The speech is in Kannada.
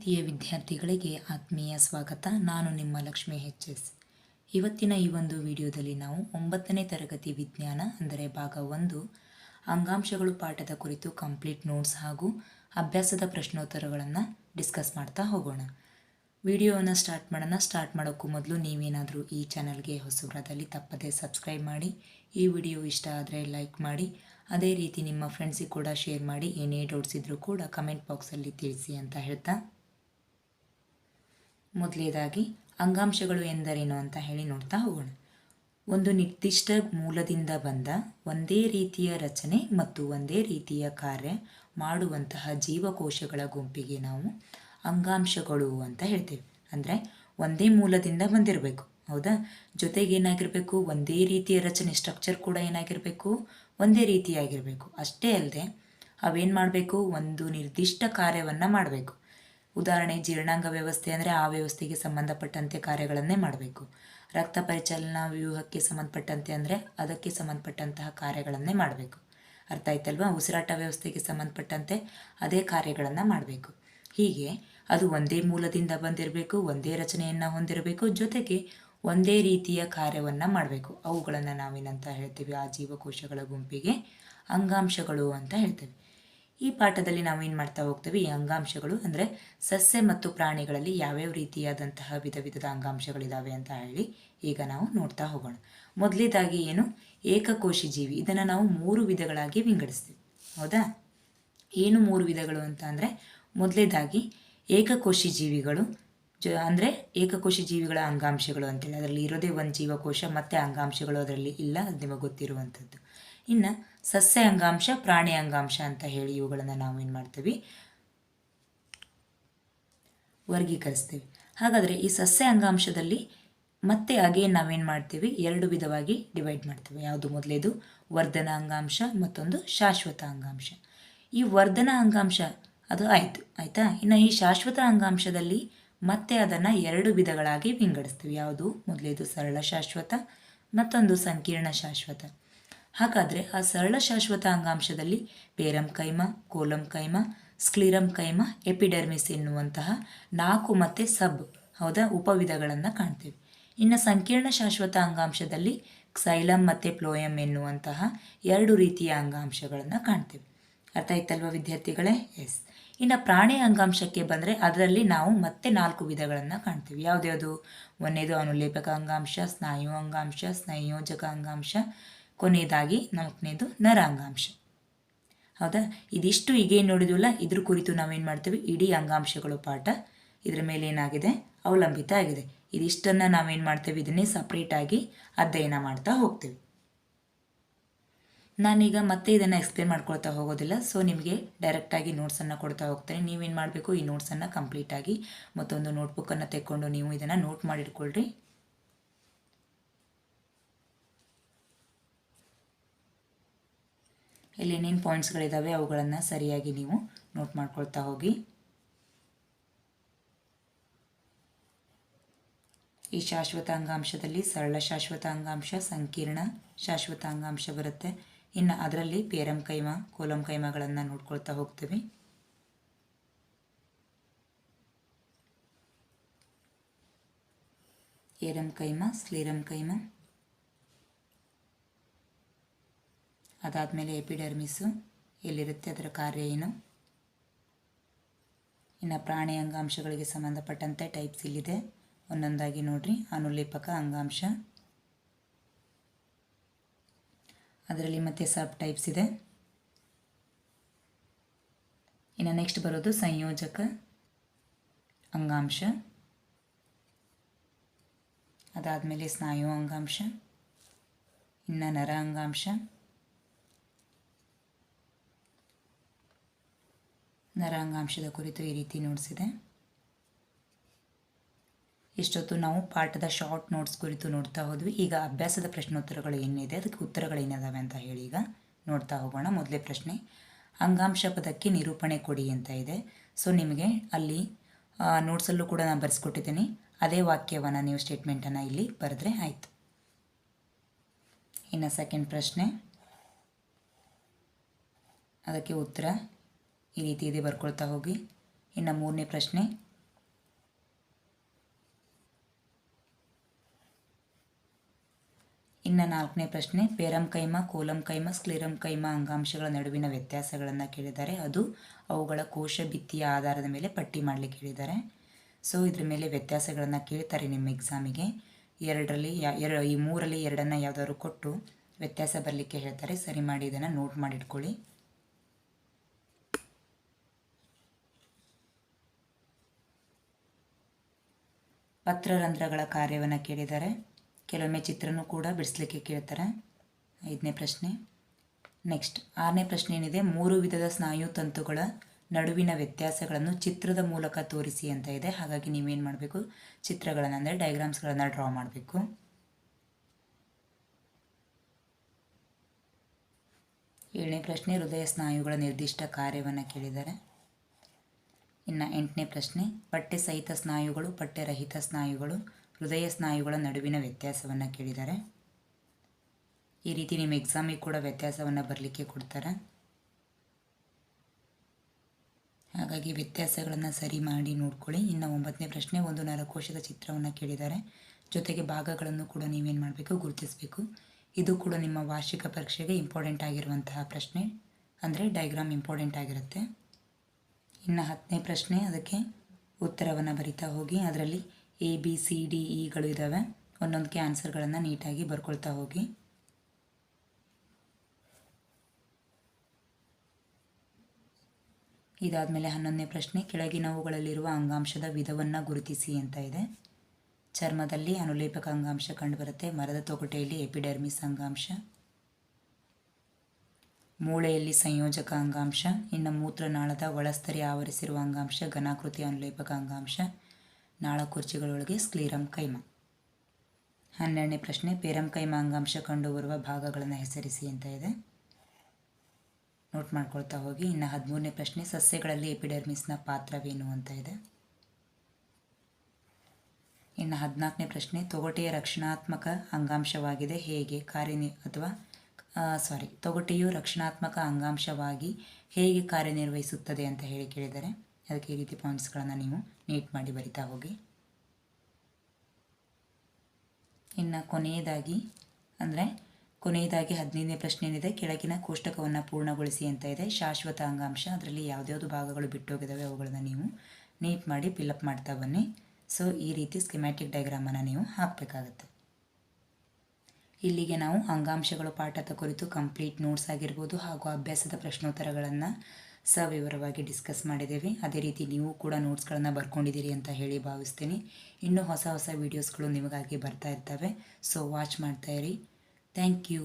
ಪ್ರೀತಿಯ ವಿದ್ಯಾರ್ಥಿಗಳಿಗೆ ಆತ್ಮೀಯ ಸ್ವಾಗತ. ನಾನು ನಿಮ್ಮ ಲಕ್ಷ್ಮಿ ಎಚ್ ಎಸ್ ಇವತ್ತಿನ ಈ ಒಂದು ವಿಡಿಯೋದಲ್ಲಿ ನಾವು ಒಂಬತ್ತನೇ ತರಗತಿ ವಿಜ್ಞಾನ, ಅಂದರೆ ಭಾಗ ಒಂದು, ಅಂಗಾಂಶಗಳು ಪಾಠದ ಕುರಿತು ಕಂಪ್ಲೀಟ್ ನೋಟ್ಸ್ ಹಾಗೂ ಅಭ್ಯಾಸದ ಪ್ರಶ್ನೋತ್ತರಗಳನ್ನು ಡಿಸ್ಕಸ್ ಮಾಡ್ತಾ ಹೋಗೋಣ. ವಿಡಿಯೋವನ್ನು ಸ್ಟಾರ್ಟ್ ಮಾಡೋಣ. ಸ್ಟಾರ್ಟ್ ಮಾಡೋಕ್ಕೂ ಮೊದಲು ನೀವೇನಾದರೂ ಈ ಚಾನಲ್ಗೆ ಹೊಸಬರಾದಲ್ಲಿ ತಪ್ಪದೇ ಸಬ್ಸ್ಕ್ರೈಬ್ ಮಾಡಿ. ಈ ವಿಡಿಯೋ ಇಷ್ಟ ಆದರೆ ಲೈಕ್ ಮಾಡಿ. ಅದೇ ರೀತಿ ನಿಮ್ಮ ಫ್ರೆಂಡ್ಸಿಗೆ ಕೂಡ ಶೇರ್ ಮಾಡಿ. ಏನೇ ಡೌಟ್ಸ್ ಇದ್ದರೂ ಕೂಡ ಕಮೆಂಟ್ ಬಾಕ್ಸಲ್ಲಿ ತಿಳಿಸಿ ಅಂತ ಹೇಳ್ತಾ ಮೊದಲೇದಾಗಿ ಅಂಗಾಂಶಗಳು ಎಂದರೇನು ಅಂತ ಹೇಳಿ ನೋಡ್ತಾ ಹೋಗೋಣ. ಒಂದು ನಿರ್ದಿಷ್ಟ ಮೂಲದಿಂದ ಬಂದ ಒಂದೇ ರೀತಿಯ ರಚನೆ ಮತ್ತು ಒಂದೇ ರೀತಿಯ ಕಾರ್ಯ ಮಾಡುವಂತಹ ಜೀವಕೋಶಗಳ ಗುಂಪಿಗೆ ನಾವು ಅಂಗಾಂಶಗಳು ಅಂತ ಹೇಳ್ತೇವೆ. ಅಂದರೆ ಒಂದೇ ಮೂಲದಿಂದ ಬಂದಿರಬೇಕು. ಹೌದಾ? ಜೊತೆಗೆ ಏನಾಗಿರಬೇಕು? ಒಂದೇ ರೀತಿಯ ರಚನೆ ಸ್ಟ್ರಕ್ಚರ್ ಕೂಡ ಏನಾಗಿರಬೇಕು? ಒಂದೇ ರೀತಿಯಾಗಿರಬೇಕು. ಅಷ್ಟೇ ಅಲ್ಲದೆ ಅವೇನು ಮಾಡಬೇಕು? ಒಂದು ನಿರ್ದಿಷ್ಟ ಕಾರ್ಯವನ್ನು ಮಾಡಬೇಕು. ಉದಾಹರಣೆ, ಜೀರ್ಣಾಂಗ ವ್ಯವಸ್ಥೆ ಅಂದರೆ ಆ ವ್ಯವಸ್ಥೆಗೆ ಸಂಬಂಧಪಟ್ಟಂತೆ ಕಾರ್ಯಗಳನ್ನೇ ಮಾಡಬೇಕು. ರಕ್ತ ಪರಿಚಲನಾ ವ್ಯೂಹಕ್ಕೆ ಸಂಬಂಧಪಟ್ಟಂತೆ ಅಂದರೆ ಅದಕ್ಕೆ ಸಂಬಂಧಪಟ್ಟಂತಹ ಕಾರ್ಯಗಳನ್ನೇ ಮಾಡಬೇಕು. ಅರ್ಥ ಆಯ್ತಲ್ವಾ? ಉಸಿರಾಟ ವ್ಯವಸ್ಥೆಗೆ ಸಂಬಂಧಪಟ್ಟಂತೆ ಅದೇ ಕಾರ್ಯಗಳನ್ನು ಮಾಡಬೇಕು. ಹೀಗೆ ಅದು ಒಂದೇ ಮೂಲದಿಂದ ಬಂದಿರಬೇಕು, ಒಂದೇ ರಚನೆಯನ್ನು ಹೊಂದಿರಬೇಕು, ಜೊತೆಗೆ ಒಂದೇ ರೀತಿಯ ಕಾರ್ಯವನ್ನು ಮಾಡಬೇಕು. ಅವುಗಳನ್ನು ನಾವೇನಂತ ಹೇಳ್ತೀವಿ, ಆ ಜೀವಕೋಶಗಳ ಗುಂಪಿಗೆ ಅಂಗಾಂಶಗಳು ಅಂತ ಹೇಳ್ತೇವೆ. ಈ ಪಾಠದಲ್ಲಿ ನಾವು ಏನು ಮಾಡ್ತಾ ಹೋಗ್ತೀವಿ? ಈ ಅಂಗಾಂಶಗಳು ಅಂದರೆ ಸಸ್ಯ ಮತ್ತು ಪ್ರಾಣಿಗಳಲ್ಲಿ ಯಾವ್ಯಾವ ರೀತಿಯಾದಂತಹ ವಿಧ ವಿಧದ ಅಂಗಾಂಶಗಳಿದ್ದಾವೆ ಅಂತ ಹೇಳಿ ಈಗ ನಾವು ನೋಡ್ತಾ ಹೋಗೋಣ. ಮೊದಲೇದಾಗಿ ಏನು? ಏಕಕೋಶಿ ಜೀವಿ. ಇದನ್ನು ನಾವು ಮೂರು ವಿಧಗಳಾಗಿ ವಿಂಗಡಿಸ್ತೀವಿ. ಹೌದಾ? ಏನು ಮೂರು ವಿಧಗಳು ಅಂತ ಅಂದರೆ ಮೊದಲೇದಾಗಿ ಏಕಕೋಶಿ ಜೀವಿಗಳು, ಜ ಅಂದರೆ ಏಕಕೋಶಿ ಜೀವಿಗಳ ಅಂಗಾಂಶಗಳು ಅಂತೇಳಿ. ಅದರಲ್ಲಿ ಇರೋದೇ ಒಂದು ಜೀವಕೋಶ, ಮತ್ತು ಅಂಗಾಂಶಗಳು ಅದರಲ್ಲಿ ಇಲ್ಲ, ಅದು ನಿಮಗೆ ಗೊತ್ತಿರುವಂಥದ್ದು ಇನ್ನು ಸಸ್ಯ ಅಂಗಾಂಶ ಪ್ರಾಣಿ ಅಂಗಾಂಶ ಅಂತ ಹೇಳಿ ಇವುಗಳನ್ನು ನಾವು ಏನು ಮಾಡ್ತೀವಿ? ವರ್ಗೀಕರಿಸ್ತೀವಿ. ಹಾಗಾದರೆ ಈ ಸಸ್ಯ ಅಂಗಾಂಶದಲ್ಲಿ ಮತ್ತೆ ಅಗೇನ್ ನಾವೇನು ಮಾಡ್ತೀವಿ? ಎರಡು ವಿಧವಾಗಿ ಡಿವೈಡ್ ಮಾಡ್ತೀವಿ. ಯಾವುದು ಮೊದಲೇದು? ವರ್ಧನ ಅಂಗಾಂಶ ಮತ್ತೊಂದು ಶಾಶ್ವತ ಅಂಗಾಂಶ ಈ ವರ್ಧನ ಅಂಗಾಂಶ ಅದು ಆಯಿತು, ಆಯಿತಾ? ಇನ್ನು ಈ ಶಾಶ್ವತ ಅಂಗಾಂಶದಲ್ಲಿ ಮತ್ತೆ ಅದನ್ನು ಎರಡು ವಿಧಗಳಾಗಿ ವಿಂಗಡಿಸ್ತೀವಿ. ಯಾವುದು? ಮೊದಲೇದು ಸರಳ ಶಾಶ್ವತ, ಮತ್ತೊಂದು ಸಂಕೀರ್ಣ ಶಾಶ್ವತ. ಹಾಗಾದರೆ ಆ ಸರಳ ಶಾಶ್ವತ ಅಂಗಾಂಶದಲ್ಲಿ parenchyma, collenchyma, sclerenchyma, epidermis ಎನ್ನುವಂತಹ ನಾಲ್ಕು ಮತ್ತು ಸಬ್, ಹೌದಾ, ಉಪವಿಧಗಳನ್ನು ಕಾಣ್ತೇವೆ. ಇನ್ನು ಸಂಕೀರ್ಣ ಶಾಶ್ವತ ಅಂಗಾಂಶದಲ್ಲಿ ಕ್ಸೈಲಂ ಮತ್ತು ಪ್ಲೋಯಂ ಎನ್ನುವಂತಹ ಎರಡು ರೀತಿಯ ಅಂಗಾಂಶಗಳನ್ನು ಕಾಣ್ತೇವೆ. ಅರ್ಥ ಆಯ್ತಲ್ವ ವಿದ್ಯಾರ್ಥಿಗಳೇ? ಎಸ್. ಇನ್ನು ಪ್ರಾಣಿ ಅಂಗಾಂಶಕ್ಕೆ ಬಂದರೆ ಅದರಲ್ಲಿ ನಾವು ಮತ್ತೆ ನಾಲ್ಕು ವಿಧಗಳನ್ನು ಕಾಣ್ತೀವಿ. ಯಾವುದ್ಯಾವುದು? ಒಂದೇದು ಅನುಲೇಪಕ ಅಂಗಾಂಶ, ಸ್ನಾಯು ಅಂಗಾಂಶ ಸ್ನಾಯೋಜಕ ಅಂಗಾಂಶ ಕೊನೆಯದಾಗಿ ನಾಲ್ಕನೇದು ನರ ಅಂಗಾಂಶ ಹೌದಾ? ಇದಿಷ್ಟು ಈಗೇನು ನೋಡಿದ್ವಲ್ಲ, ಇದ್ರ ಕುರಿತು ನಾವೇನು ಮಾಡ್ತೀವಿ? ಇಡೀ ಅಂಗಾಂಶಗಳು ಪಾಠ ಇದ್ರ ಮೇಲೆ ಏನಾಗಿದೆ? ಅವಲಂಬಿತ ಆಗಿದೆ. ಇದಿಷ್ಟನ್ನು ನಾವೇನು ಮಾಡ್ತೇವೆ? ಇದನ್ನೇ ಸಪ್ರೇಟಾಗಿ ಅಧ್ಯಯನ ಮಾಡ್ತಾ ಹೋಗ್ತೀವಿ. ನಾನೀಗ ಮತ್ತೆ ಇದನ್ನು ಎಕ್ಸ್ಪ್ಲೇನ್ ಮಾಡ್ಕೊಳ್ತಾ ಹೋಗೋದಿಲ್ಲ. ಸೊ ನಿಮಗೆ ಡೈರೆಕ್ಟಾಗಿ ನೋಟ್ಸನ್ನು ಕೊಡ್ತಾ ಹೋಗ್ತೇನೆ. ನೀವೇನು ಮಾಡಬೇಕು? ಈ ನೋಟ್ಸನ್ನು ಕಂಪ್ಲೀಟಾಗಿ ಮತ್ತೊಂದು ನೋಟ್ಬುಕ್ಕನ್ನು ತೆಕ್ಕೊಂಡು ನೀವು ಇದನ್ನು ನೋಟ್ ಮಾಡಿಟ್ಕೊಳ್ರಿ ಇಲ್ಲಿ ಏನೇನು ಪಾಯಿಂಟ್ಸ್ಗಳಿದ್ದಾವೆ ಅವುಗಳನ್ನು ಸರಿಯಾಗಿ ನೀವು ನೋಟ್ ಮಾಡ್ಕೊಳ್ತಾ ಹೋಗಿ. ಈ ಶಾಶ್ವತ ಅಂಗಾಂಶದಲ್ಲಿ ಸರಳ ಶಾಶ್ವತ ಅಂಗಾಂಶ ಸಂಕೀರ್ಣ ಶಾಶ್ವತ ಅಂಗಾಂಶ ಬರುತ್ತೆ. ಇನ್ನು ಅದರಲ್ಲಿ ಪೇರಂ ಕೈಮ, ಕೋಲಂ ಕೈಮಗಳನ್ನು ನೋಡ್ಕೊಳ್ತಾ ಹೋಗ್ತೀವಿ. ಏರಂ ಕೈಮ, ಸ್ಲೀರಂ ಕೈಮ. ಅದಾದಮೇಲೆ ಎಪಿಡರ್ಮಿಸು. ಎಲ್ಲಿರುತ್ತೆ ಅದರ ಕಾರ್ಯ ಏನು? ಇನ್ನು ಪ್ರಾಣಿ ಅಂಗಾಂಶಗಳಿಗೆ ಸಂಬಂಧಪಟ್ಟಂತೆ ಟೈಪ್ಸ್ ಇಲ್ಲಿದೆ. ಒಂದೊಂದಾಗಿ ನೋಡ್ರಿ. ಅನುಲೇಪಕ ಅಂಗಾಂಶ. ಅದರಲ್ಲಿ ಮತ್ತೆ ಸಬ್ ಟೈಪ್ಸ್ ಇದೆ. ಇನ್ನು ನೆಕ್ಸ್ಟ್ ಬರೋದು ಸಂಯೋಜಕ ಅಂಗಾಂಶ. ಅದಾದಮೇಲೆ ಸ್ನಾಯು ಅಂಗಾಂಶ. ಇನ್ನು ನರ ಅಂಗಾಂಶ. ನರ ಅಂಗಾಂಶದ ಕುರಿತು ಈ ರೀತಿ ನೋಡಿಸಿದೆ. ಇಷ್ಟೊತ್ತು ನಾವು ಪಾಠದ ಶಾರ್ಟ್ ನೋಟ್ಸ್ ಕುರಿತು ನೋಡ್ತಾ ಹೋದ್ವಿ. ಈಗ ಅಭ್ಯಾಸದ ಪ್ರಶ್ನೋತ್ತರಗಳು ಏನಿದೆ, ಅದಕ್ಕೆ ಉತ್ತರಗಳು ಏನಿದಾವೆ ಅಂತ ಹೇಳಿ ಈಗ ನೋಡ್ತಾ ಹೋಗೋಣ. ಮೊದಲೇ ಪ್ರಶ್ನೆ, ಅಂಗಾಂಶ ಪದಕ್ಕೆ ನಿರೂಪಣೆ ಕೊಡಿ ಅಂತ ಇದೆ. ಸೊ ನಿಮಗೆ ಅಲ್ಲಿ ನೋಟ್ಸಲ್ಲೂ ಕೂಡ ನಾನು ಬರೆಸ್ಕೊಟ್ಟಿದ್ದೀನಿ. ಅದೇ ವಾಕ್ಯವನ್ನು ನೀವು ಸ್ಟೇಟ್ಮೆಂಟನ್ನು ಇಲ್ಲಿ ಬರೆದ್ರೆ ಆಯಿತು. ಇನ್ನು ಸೆಕೆಂಡ್ ಪ್ರಶ್ನೆ, ಅದಕ್ಕೆ ಉತ್ತರ ಈ ರೀತಿ ಇದೆ ಬರ್ಕೊಳ್ತಾ ಹೋಗಿ. ಇನ್ನು ಮೂರನೇ ಪ್ರಶ್ನೆ. ಇನ್ನು ನಾಲ್ಕನೇ ಪ್ರಶ್ನೆ. ಪೇರಂ ಕೈಮ, ಕೋಲಂ ಕೈಮ ಸ್ಕ್ಲಿರಂ ಕೈಮ ಅಂಗಾಂಶಗಳ ನಡುವಿನ ವ್ಯತ್ಯಾಸಗಳನ್ನು ಕೇಳಿದ್ದಾರೆ. ಅದು ಅವುಗಳ ಕೋಶ ಭಿತ್ತಿಯ ಆಧಾರದ ಮೇಲೆ ಪಟ್ಟಿ ಮಾಡಲಿಕ್ಕೆ ಹೇಳಿದ್ದಾರೆ. ಸೊ ಇದ್ರ ಮೇಲೆ ವ್ಯತ್ಯಾಸಗಳನ್ನು ಕೇಳ್ತಾರೆ ನಿಮ್ಮ ಎಕ್ಸಾಮಿಗೆ ಎರಡರಲ್ಲಿ ಯಾ ಈ ಮೂರಲ್ಲಿ ಎರಡನ್ನು ಯಾವುದಾದ್ರು ಕೊಟ್ಟು ವ್ಯತ್ಯಾಸ ಬರಲಿಕ್ಕೆ ಹೇಳ್ತಾರೆ. ಸರಿ ಮಾಡಿ, ಇದನ್ನು ನೋಟ್ ಮಾಡಿಟ್ಕೊಳ್ಳಿ ಪತ್ರರಂಧ್ರಗಳ ಕಾರ್ಯವನ್ನು ಕೇಳಿದ್ದಾರೆ. ಕೆಲವೊಮ್ಮೆ ಚಿತ್ರನೂ ಕೂಡ ಬಿಡಿಸ್ಲಿಕ್ಕೆ ಕೇಳ್ತಾರೆ. ಐದನೇ ಪ್ರಶ್ನೆ. ನೆಕ್ಸ್ಟ್. ಆರನೇ ಪ್ರಶ್ನೆ ಏನಿದೆ? ಮೂರು ವಿಧದ ಸ್ನಾಯು ತಂತುಗಳ ನಡುವಿನ ವ್ಯತ್ಯಾಸಗಳನ್ನು ಚಿತ್ರದ ಮೂಲಕ ತೋರಿಸಿ ಅಂತ ಇದೆ. ಹಾಗಾಗಿ ನೀವೇನು ಮಾಡಬೇಕು? ಚಿತ್ರಗಳನ್ನು ಅಂದರೆ ಡಯಾಗ್ರಾಮ್ಸ್ಗಳನ್ನು ಡ್ರಾ ಮಾಡಬೇಕು. ಏಳನೇ ಪ್ರಶ್ನೆ, ಹೃದಯ ಸ್ನಾಯುಗಳ ನಿರ್ದಿಷ್ಟ ಕಾರ್ಯವನ್ನು ಕೇಳಿದ್ದಾರೆ. ಇನ್ನು ಎಂಟನೇ ಪ್ರಶ್ನೆ, ಪಠ್ಯ ಸಹಿತ ಸ್ನಾಯುಗಳು ಪಠ್ಯರಹಿತ ಸ್ನಾಯುಗಳು, ಹೃದಯ ಸ್ನಾಯುಗಳ ನಡುವಿನ ವ್ಯತ್ಯಾಸವನ್ನು ಕೇಳಿದ್ದಾರೆ ಈ ರೀತಿ ನಿಮ್ಮ ಎಕ್ಸಾಮಿಗೆ ಕೂಡ ವ್ಯತ್ಯಾಸವನ್ನು ಬರಲಿಕ್ಕೆ ಕೊಡ್ತಾರೆ. ಹಾಗಾಗಿ ವ್ಯತ್ಯಾಸಗಳನ್ನು ಸರಿ ಮಾಡಿ ನೋಡ್ಕೊಳ್ಳಿ. ಇನ್ನು ಒಂಬತ್ತನೇ ಪ್ರಶ್ನೆ, ಒಂದು ನರಕೋಶದ ಚಿತ್ರವನ್ನು ಕೇಳಿದ್ದಾರೆ ಜೊತೆಗೆ ಭಾಗಗಳನ್ನು ಕೂಡ ನೀವೇನು ಮಾಡಬೇಕು, ಗುರುತಿಸಬೇಕು. ಇದು ಕೂಡ ನಿಮ್ಮ ವಾರ್ಷಿಕ ಪರೀಕ್ಷೆಗೆ ಇಂಪಾರ್ಟೆಂಟ್ ಆಗಿರುವಂತಹ ಪ್ರಶ್ನೆ. ಅಂದರೆ ಡೈಗ್ರಾಮ್ ಇಂಪಾರ್ಟೆಂಟ್ ಆಗಿರುತ್ತೆ. ಇನ್ನು ಹತ್ತನೇ ಪ್ರಶ್ನೆ, ಅದಕ್ಕೆ ಉತ್ತರವನ್ನು ಬರಿತಾ ಹೋಗಿ, ಅದರಲ್ಲಿ ಎ ಬಿ ಸಿ ಡಿ ಇಗಳು ಇದ್ದಾವೆ ಒಂದೊಂದಕ್ಕೆ ಆನ್ಸರ್ಗಳನ್ನು ನೀಟಾಗಿ ಬರ್ಕೊಳ್ತಾ ಹೋಗಿ. ಇದಾದಮೇಲೆ ಹನ್ನೊಂದನೇ ಪ್ರಶ್ನೆ ಕೆಳಗಿನವುಗಳಲ್ಲಿರುವ ಅಂಗಾಂಶದ ವಿಧವನ್ನು ಗುರುತಿಸಿ ಅಂತ ಇದೆ. ಚರ್ಮದಲ್ಲಿ ಅನುಲೇಪಕ ಅಂಗಾಂಶ ಕಂಡುಬರುತ್ತೆ. ಮರದ ತೊಗಟೆಯಲ್ಲಿ ಎಪಿಡರ್ಮಿಸ್ ಅಂಗಾಂಶ. ಮೂಳೆಯಲ್ಲಿ ಸಂಯೋಜಕ ಅಂಗಾಂಶ, ಇನ್ನು ಮೂತ್ರನಾಳದ ಒಳಸ್ತರಿ ಆವರಿಸಿರುವ ಅಂಗಾಂಶ, ಘನಾಕೃತಿ ಅನುಲೇಪಕ ಅಂಗಾಂಶ ನಾಳಕುರ್ಚಿಗಳೊಳಗೆ ಸ್ಕ್ಲೀರಂ ಕೈಮ ಹನ್ನೆರಡನೇ ಪ್ರಶ್ನೆ ಪೇರಂ ಕೈಮ ಅಂಗಾಂಶ ಕಂಡುಬರುವ ಭಾಗಗಳನ್ನು ಹೆಸರಿಸಿ ಅಂತ ಇದೆ. ನೋಟ್ ಮಾಡ್ಕೊಳ್ತಾ ಹೋಗಿ. ಇನ್ನು ಹದಿಮೂರನೇ ಪ್ರಶ್ನೆ, ಸಸ್ಯಗಳಲ್ಲಿ ಎಪಿಡರ್ಮಿಸ್ನ ಪಾತ್ರವೇನು ಅಂತ ಇದೆ. ಇನ್ನು ಹದಿನಾಲ್ಕನೇ ಪ್ರಶ್ನೆ, ತೊಗಟೆಯ ರಕ್ಷಣಾತ್ಮಕ ಅಂಗಾಂಶವಾಗಿದೆ ಹೇಗೆ, ಕಾರ್ಯನಿ ಅಥವಾ ಸಾರಿ ತೊಗಟೆಯು ರಕ್ಷಣಾತ್ಮಕ ಅಂಗಾಂಶವಾಗಿ ಹೇಗೆ ಕಾರ್ಯನಿರ್ವಹಿಸುತ್ತದೆ ಅಂತ ಹೇಳಿ ಕೇಳಿದರೆ, ಅದಕ್ಕೆ ಈ ರೀತಿ ಪಾಯಿಂಟ್ಸ್ಗಳನ್ನು ನೀವು ನೀಟ್ ಮಾಡಿ ಬರಿತಾ ಹೋಗಿ. ಇನ್ನು ಕೊನೆಯದಾಗಿ, ಅಂದರೆ ಕೊನೆಯದಾಗಿ ಹದಿನೈದನೇ ಪ್ರಶ್ನೆ ಏನಿದೆ, ಕೆಳಗಿನ ಕೋಷ್ಟಕವನ್ನು ಪೂರ್ಣಗೊಳಿಸಿ ಅಂತ ಇದೆ. ಶಾಶ್ವತ ಅಂಗಾಂಶ, ಅದರಲ್ಲಿ ಯಾವುದ್ಯಾವುದು ಭಾಗಗಳು ಬಿಟ್ಟೋಗಿದ್ದಾವೆ ಅವುಗಳನ್ನು ನೀವು ನೀಟ್ ಮಾಡಿ ಫಿಲಪ್ ಮಾಡ್ತಾ ಬನ್ನಿ. ಸೊ ಈ ರೀತಿ ಸ್ಕಿಮ್ಯಾಟಿಕ್ ಡಯಾಗ್ರಾಮನ್ನು ನೀವು ಹಾಕಬೇಕಾಗತ್ತೆ. ಇಲ್ಲಿಗೆ ನಾವು ಅಂಗಾಂಶಗಳು ಪಾಠದ ಕುರಿತು ಕಂಪ್ಲೀಟ್ ನೋಟ್ಸ್ ಆಗಿರ್ಬೋದು ಹಾಗೂ ಅಭ್ಯಾಸದ ಪ್ರಶ್ನೋತ್ತರಗಳನ್ನು ಸವಿವರವಾಗಿ ಡಿಸ್ಕಸ್ ಮಾಡಿದ್ದೇವೆ. ಅದೇ ರೀತಿ ನೀವು ಕೂಡ ನೋಟ್ಸ್ಗಳನ್ನು ಬರ್ಕೊಂಡಿದ್ದೀರಿ ಅಂತ ಹೇಳಿ ಭಾವಿಸ್ತೀನಿ. ಇನ್ನೂ ಹೊಸ ಹೊಸ ವೀಡಿಯೋಸ್ಗಳು ನಿಮಗಾಗಿ ಬರ್ತಾ ಇರ್ತವೆ. ಸೊ ವಾಚ್ ಮಾಡ್ತಾಯಿರಿ ಥ್ಯಾಂಕ್ ಯು